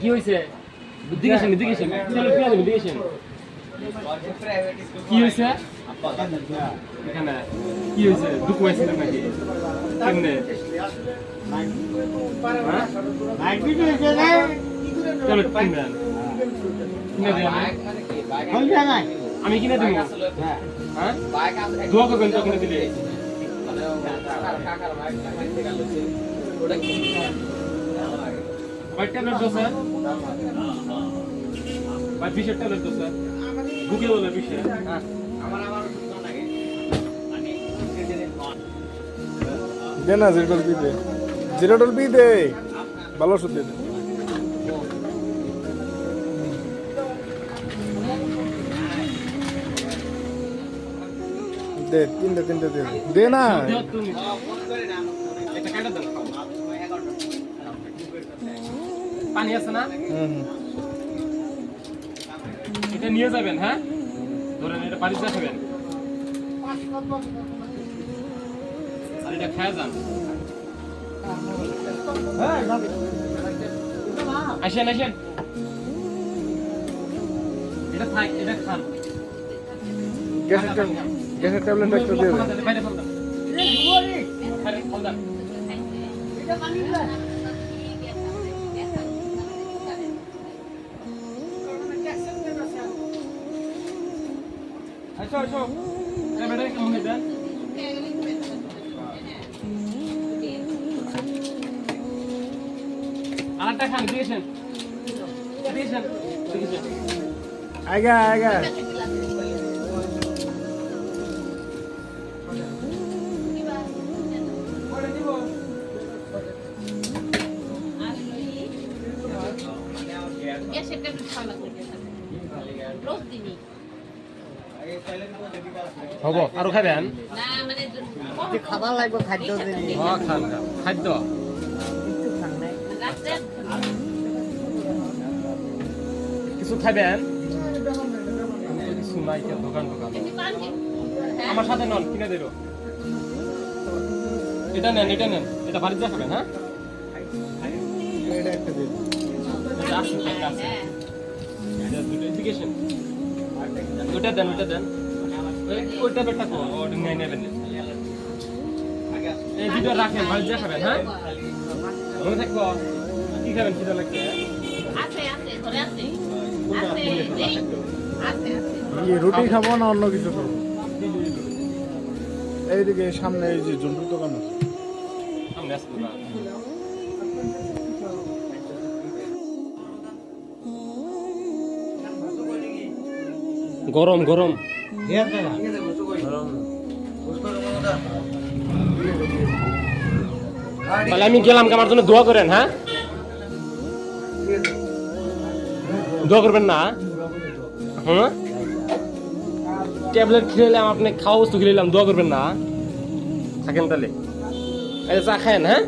কি হয়েছে দিকে আসেন দিকে আসেন চলো কি আছে দিকে আসেন কি হয়েছে এখানে কি হয়েছে দুঃখ হয়েছিল নাকি? কেমনে? হ্যাঁ? চলো, কিনে দেন আমি কিনে দেবো। হ্যাঁ? দোয়া করবেন তো কিনে দিলে। ভাই দো স্যার? স্যার? বুকে বলে দে না জিরো ডল পি দে পি দে ভালো ওষুধ দে দে। তিনটে তিনটে দে দে। না। দেও তুমি এটা কেটে দেন পানি আছে না। এটা নিয়ে যাবেন হ্যাঁ? ধরেন এটা পানি বাড়িতে খাবেন আর এটা খেয়ে যান। আসেন আসেন। এটা থাক এটা খান। গ্যাসের ট্যাব- গ্যাসের ট্যাবলেট একটা দিয়ে দে বাইরে ফেল দেন বাইরে ফেল দেন আসো আসো ক্যামেরা আরেকটা খান দিয়েছেন দিয়েছেন দিয়েছেন আগে আগে। রোজ দিনই। হব। আরও খাবেন খাদ্য খান খাদ্য? কিছু খাবেন কিছু নাই কেন দোকান দোকান? আমার সাথে নন কিনে দেবো এটা নেন এটা নেন। এটা বাড়িতে খাবেন হ্যাঁ এটা একটা আছে হ্যাঁ। এটা দুটো এডুকেশন ওটা দেন ওটা দেন। ওইটা বেটা কো। ওটা নিয়ে নেবেন এই দুটো রাখেন বাড়িতে খাবেন হ্যাঁ? মনে থাকব? কি খাবেন আছে আছে ঘরে আছে আছে আছে। আছে রুটি খাব না অন্য কিছু খাব? এইদিকে সামনে এই যে জন্টুর দোকান আছে। সামনে আসতে গরম গরম। তাহলে আমি গেলাম আমার জন্য দোয়া করেন হ্যাঁ? দোয়া করবেন না হ্যাঁ? ট্যাবলেট খেলাম আপনি খাওয়া বস্তু খেলাম, দোয়া করবেন না থাকেন তাহলে। চা খায়েন হ্যাঁ?